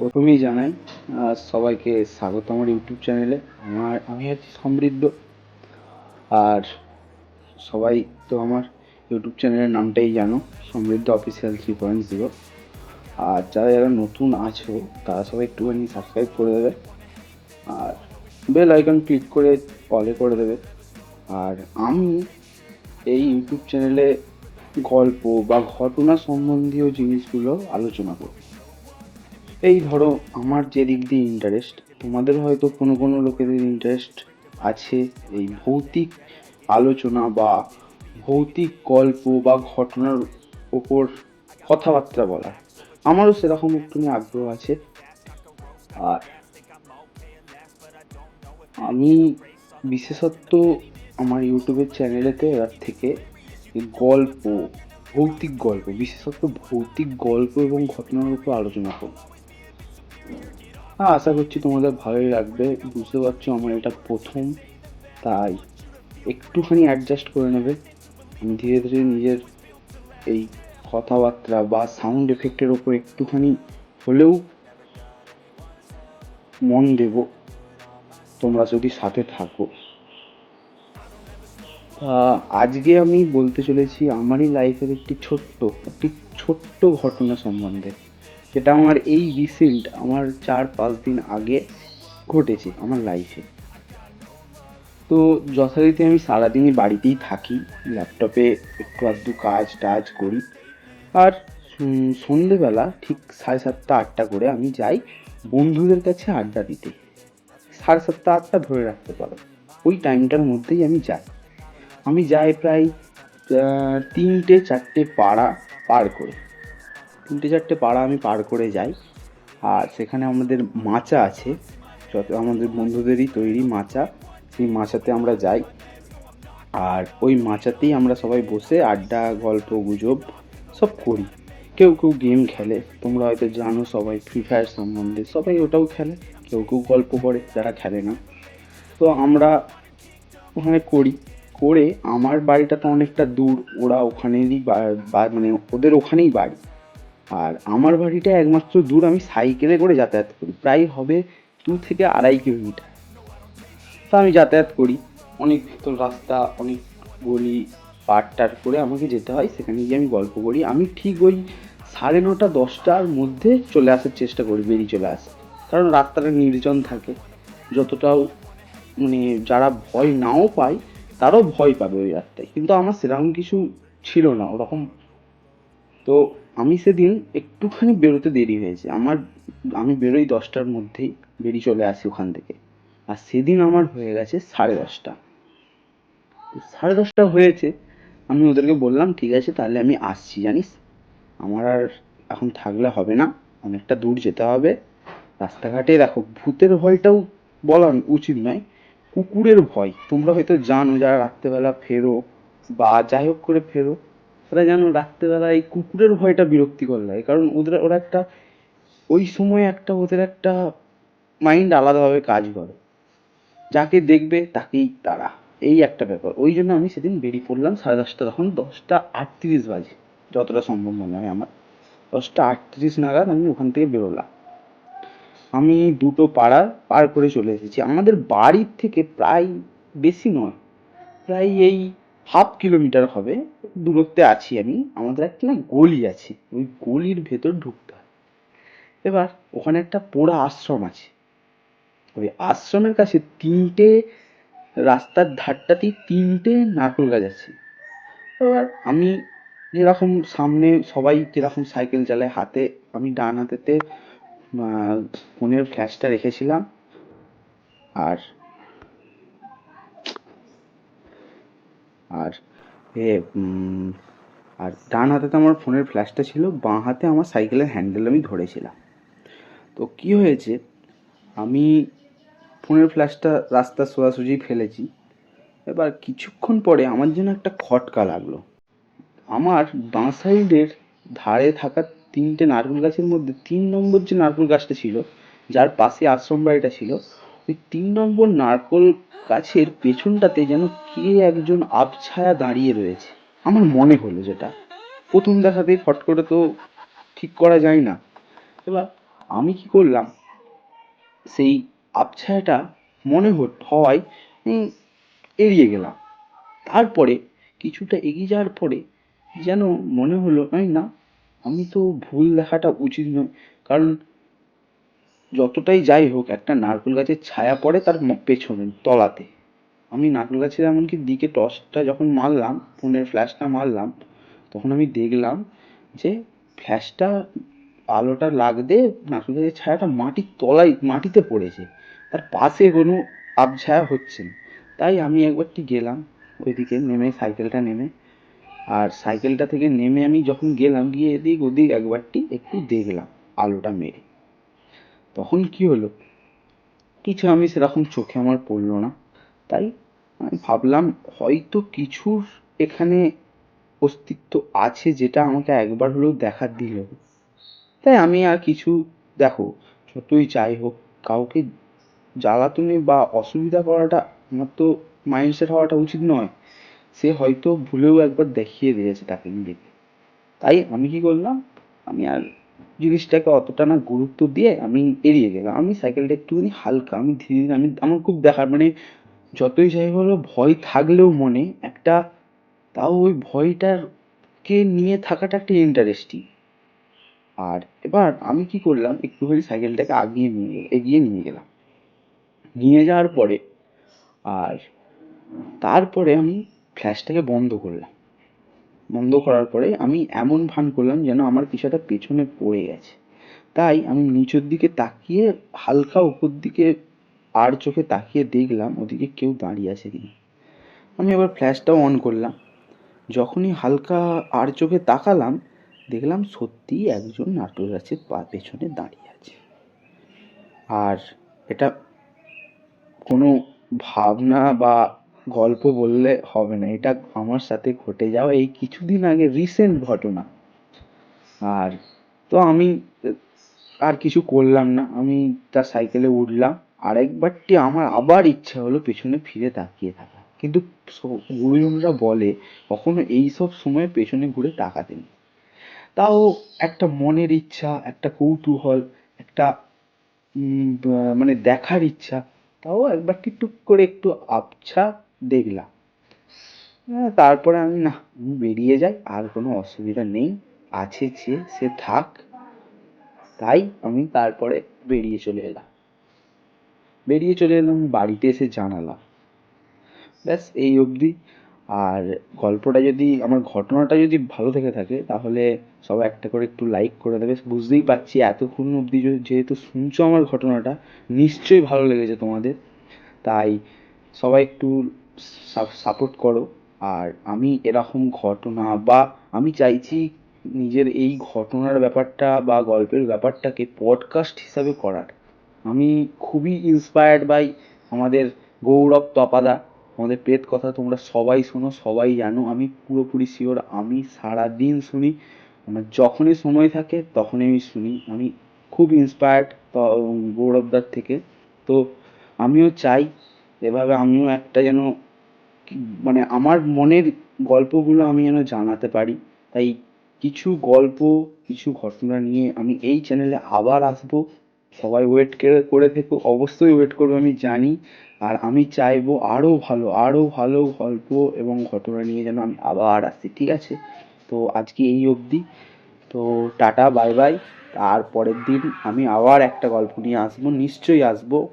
প্রথমেই জানাই সবাইকে স্বাগত আমার ইউটিউব চ্যানেলে। আমার, আমি আছি সমৃদ্ধ। আর সবাই তো আমার ইউটিউব চ্যানেলের নামটাই জানো, Samriddha official three point zero. আর যারা যারা নতুন আছো, তারা সবাই একটুখানি সাবস্ক্রাইব করে দেবে। আর বেল আইকন ক্লিক করে অলে করে দেবে। আর আমি এই ইউটিউব চ্যানেলে গল্প বা ঘটনা সম্বন্ধীয় জিনিসগুলো আলোচনা করব। এই ধরো, আমার যে দিক দিয়ে ইন্টারেস্ট তোমাদের হয়তো কোনো কোনো লোকেদের ইন্টারেস্ট আছে, এই ভৌতিক আলোচনা বা ভৌতিক গল্প বা ঘটনার ওপর কথাবার্তা বলা আমারও সেরকম একটুখানি আগ্রহ আছে। আর আমি বিশেষত আমার ইউটিউবের চ্যানেলেতে এবার থেকে গল্প, ভৌতিক গল্প বিশেষত ভৌতিক গল্প এবং ঘটনার উপর আলোচনা করব। হ্যাঁ আশা করছি তোমাদের ভালোই লাগবে। বুঝতে পারছ আমার এটা প্রথম, তাই একটুখানি অ্যাডজাস্ট করে নেবে। ধীরে ধীরে নিজের এই কথাবার্তা বা সাউন্ড এফেক্টের ওপর একটুখানি হলেও মন দেব। তোমরা যদি সাথে থাকো। আজকে আমি বলতে চলেছি, আমারই লাইফের একটি ছোট্ট একটি ছোট্ট ঘটনা সম্বন্ধে। যেটা আমার এই রিসেন্ট আমার চার পাঁচ দিন আগে ঘটেছে আমার লাইফে তো যথারীতি আমি সারাদিনই বাড়িতেই থাকি ল্যাপটপে একটু আধটু কাজ টাজ করি। আর সন্ধেবেলা ঠিক সাড়ে সাতটা আটটা করে আমি যাই বন্ধুদের কাছে আড্ডা দিতে। সাড়ে সাতটা আটটা ধরে রাখতে পারো। ওই টাইমটার মধ্যেই আমি যাই। আমি যাই প্রায় তিনটে চারটে পাড়া পার করে। তিনটে চারটে পাড়া আমি পার করে যাই। আর সেখানে আমাদের মাচা আছে। যত আমাদের বন্ধুদেরই তৈরি মাচা, সেই মাচাতে আমরা যাই। আর ওই মাচাতেই আমরা সবাই বসে আড্ডা, গল্প, গুজব সব করি। কেউ কেউ গেম খেলে। তোমরা হয়তো জানো সবাই ফ্রি ফায়ার সম্বন্ধে। সবাই ওটাও খেলে। কেউ কেউ গল্প করে, যারা খেলে না। তো আমরা ওখানে করি। করে আমার বাড়িটা তো অনেকটা দূর। ওরা ওখানেরই মানে ওদের ওখানেই বাড়ি। আর আমার বাড়িটা একমাত্র দূর, আমি সাইকেলে করে যাতায়াত করি। প্রায় হবে দু থেকে আড়াই কিলোমিটার। তা আমি যাতায়াত করি। অনেক ভেতর রাস্তা, অনেক গলি পার টার করে আমাকে যেতে হয়। সেখানে গিয়ে আমি গল্প করি। আমি ঠিক ওই সাড়ে নটা, দশটার মধ্যে চলে আসার চেষ্টা করি, বেরিয়ে চলে আসে কারণ রাস্তাটা নির্জন থাকে। যতটাও মানে যারা ভয় নাও পায়, তারাও ভয় পাবে ওই রাস্তায়। কিন্তু আমার সেরকম কিছু ছিল না, ওরকম। তো আমি সেদিন একটুখানি বেরোতে দেরি হয়েছে। আমার, আমি বেরোই দশটার মধ্যেই, বেরিয়ে চলে আসি ওখান থেকে। আর সেদিন আমার হয়ে গেছে সাড়ে দশটা। সাড়ে দশটা হয়েছে, আমি ওদেরকে বললাম, ঠিক আছে, তাহলে আমি আসছি, জানিস? আমার আর এখন থাকলে হবে না, অনেকটা দূর যেতে হবে। রাস্তাঘাটে দেখো, ভূতের ভয়টাও বলা উচিত নয়, কুকুরের ভয়। তোমরা হয়তো জানো, যারা রাত্রেবেলা ফেরো বা যাই হোক করে ফেরো তারা জানো রাত্রেবেলা এই কুকুরের ভয়টা বিরক্তিকর লাগে। কারণ ওদের, ওরা একটা, ওই সময় একটা ওদের একটা মাইন্ড আলাদাভাবে কাজ করে। যাকে দেখবে তাকেই তারা। এই একটা ব্যাপার। ওই জন্য আমি সেদিন বেরিয়ে পড়লাম সাড়ে দশটা তখন। দশটা আটত্রিশ বাজে, যতটা সম্ভব মনে হয় আমার। দশটা আটত্রিশ নাগাদ আমি ওখান থেকে বেরোলাম। আমি দুটো পাড়া পার করে চলে এসেছি। আমাদের বাড়ির থেকে প্রায় বেশি নয়। প্রায় এই হাফ কিলোমিটার হবে, দূরত্বে আছি আমি, আমাদের একটা না গলি আছে, ওই গলির ভেতর ঢুকতে হয়। এবার ওখানে একটা পোড়া আশ্রম আছে। ওই আশ্রমের কাছে তিনটে রাস্তার ধারটাতেই তিনটে নারকেল গাছ আছে। এবার আমি যেরকম সামনে সবাই যেরকম সাইকেল চালায়, হাতে আমি ডান হাতেতে ফোনের ফ্ল্যাশটা রেখেছিলাম। আর আর এ আর ডান হাতে তো আমার ফোনের ফ্ল্যাশটা ছিল, বাঁ হাতে আমার সাইকেলের হ্যান্ডেল আমি ধরেছিলাম। তো কি হয়েছে, আমি ফোনের ফ্ল্যাশটা রাস্তা সোজাসুজি ফেলেছি, এবার কিছুক্ষণ পরে আমার জন্য একটা খটকা লাগল। আমার বাঁ সাইডের ধারে থাকা তিনটে নারকেল গাছের মধ্যে তিন নম্বর যে নারকেল গাছটা ছিল, যার পাশে আশ্রম বাড়িটা ছিল ওই তিন নম্বর নারকেল গাছের পেছনটাতে যেন কে একজন আবছায়া দাঁড়িয়ে রয়েছে। আমার মনে হলো যেটা। প্রথম দেখাতেই ফট করে তো ঠিক করা যায় না। এবার আমি কি করলাম? সেই আবছায়াটা মনে হওয়ায় এড়িয়ে গেলাম। তারপরে কিছুটা এগিয়ে যাওয়ার পরে যেন মনে হলো, এই না, আমি তো ভুল দেখাটা উচিত নয়। কারণ যতটাই যাই হোক, একটা নারকেল গাছের ছায়া পড়ে তার পেছনে, তলাতে। আমি নারকেল গাছের এমনকি দিকে টর্চটা যখন মারলাম, ফোনের ফ্ল্যাশটা মারলাম, তখন আমি দেখলাম যে ফ্ল্যাশটা আলোটা লাগতে নারকেল গাছের ছায়াটা মাটির তলায়, মাটিতে পড়েছে। তার পাশে কোনো আবছায়া হচ্ছে না। তাই আমি একবারটি গেলাম, ওইদিকে নেমে, সাইকেলটা নেমে। আর সাইকেলটা থেকে নেমে আমি যখন গেলাম, গিয়ে এদিক ওদিক একবারটি একটু দেখলাম, আলোটা মেরে। তখন কি হলো? কিছু আমি সেরকম চোখে আমার পড়ল না। তাই আমি ভাবলাম, হয়তো কিছুর এখানে অস্তিত্ব আছে যেটা আমাকে একবার হলেও দেখা দিল। তাই আমি আর কিছু, দেখো, যতই যাই হোক, কাউকে জ্বালাতনে বা অসুবিধা করাটা আমার তো মাইন্ডসেট হওয়াটা উচিত নয়। সে হয়তো ভুলেও একবার দেখিয়ে দিয়েছে তাকে নিজেকে। তাই আমি কি করলাম, আমি আর জিনিসটাকে অতটা না গুরুত্ব দিয়ে আমি এড়িয়ে গেলাম। আমি সাইকেলটা একটুখানি হালকা, আমি ধীরে ধীরে আমি, আমার খুব দেখার মানে যতই যাই বলো ভয় থাকলেও মনে একটা, তাও ওই ভয়টার কে নিয়ে থাকাটা একটা ইন্টারেস্টিং আর এবার আমি কি করলাম, একটুখানি সাইকেলটাকে আগিয়ে নিয়ে, এগিয়ে নিয়ে গেলাম। নিয়ে যাওয়ার পরে, আর তারপরে আমি ফ্ল্যাশটাকে বন্ধ করলাম। বন্ধ করার পরে আমি এমন ভান করলাম যেন আমার একটা পেছনে পড়ে গেছে। তাই আমি নিচের দিকে তাকিয়ে, হালকা উপর দিকে আর চোখে তাকিয়ে দেখলাম ওদিকে কেউ দাঁড়িয়ে আছে কিনা। আমি এবার ফ্ল্যাশটাও অন করলাম। যখনই হালকা আর চোখে তাকালাম, দেখলাম সত্যিই একজন নাটক গাছের পা পেছনে দাঁড়িয়ে আছে। আর এটা কোনো ভাবনা বা গল্প বললে হবে না। এটা আমার সাথে ঘটে যাওয়া এই কিছুদিন আগে রিসেন্ট ঘটনা। আর তো আমি আর কিছু করলাম না। আমি তার সাইকেলে উঠলাম। আরেকবারটি আমার আবার ইচ্ছা হলো পেছনে ফিরে তাকিয়ে থাকা। কিন্তু গুরুজনরা বলে, কখনো এই সব সময় পেছনে ঘুরে তাকাতে নেই। তাও একটা মনের ইচ্ছা, একটা কৌতূহল, একটা মানে দেখার ইচ্ছা, তাও একবারটি টুক করে একটু আবছা দেখলাম। হ্যাঁ, তারপরে আমি না বেরিয়ে যাই আর কোনো অসুবিধা নেই আছে যে সে থাক। তাই আমি তারপরে বেরিয়ে চলে এলাম। বেরিয়ে চলে এলাম বাড়িতে এসে জানালাম। ব্যাস এই অবধি। আর গল্পটা যদি আমার ঘটনাটা যদি ভালো থেকে থাকে তাহলে সবাই একটা করে একটু লাইক করে দেবে। বুঝতেই পারছি এতক্ষণ অবধি যেহেতু শুনছো আমার ঘটনাটা নিশ্চয়ই ভালো লেগেছে তোমাদের। তাই সবাই একটু সাপোর্ট করো। আর আমি এরকম ঘটনা বা আমি চাইছি নিজের এই ঘটনার ব্যাপারটা বা গল্পের ব্যাপারটাকে পডকাস্ট হিসাবে করার। আমি খুবই ইন্সপায়ার্ড বাই আমাদের গৌরব তপাদা। আমাদের পেট কথা তোমরা সবাই শোনো, সবাই জানো। আমি পুরোপুরি শিওর আমি সারাদিন শুনি। আমার যখনই সময় থাকে, তখনই আমি শুনি। আমি খুব ইন্সপায়ার্ড গৌরবদার থেকে। তো আমিও চাই, এভাবে আমিও একটা যেন মানে আমার মনের গল্পগুলো আমি যেন জানাতে পারি। তাই কিছু গল্প, কিছু ঘটনা নিয়ে আমি এই চ্যানেলে আবার আসব। সবাই ওয়েট করে থেকো। অবশ্যই ওয়েট করবে, আমি জানি। আর আমি চাইব আরও ভালো আরও ভালো গল্প এবং ঘটনা নিয়ে যেন আমি আবার আসি, ঠিক আছে? তো আজকে এই অবধি। তো টাটা বাই বাই তার পরের দিন আমি আবার একটা গল্প নিয়ে আসব, নিশ্চয়ই আসব।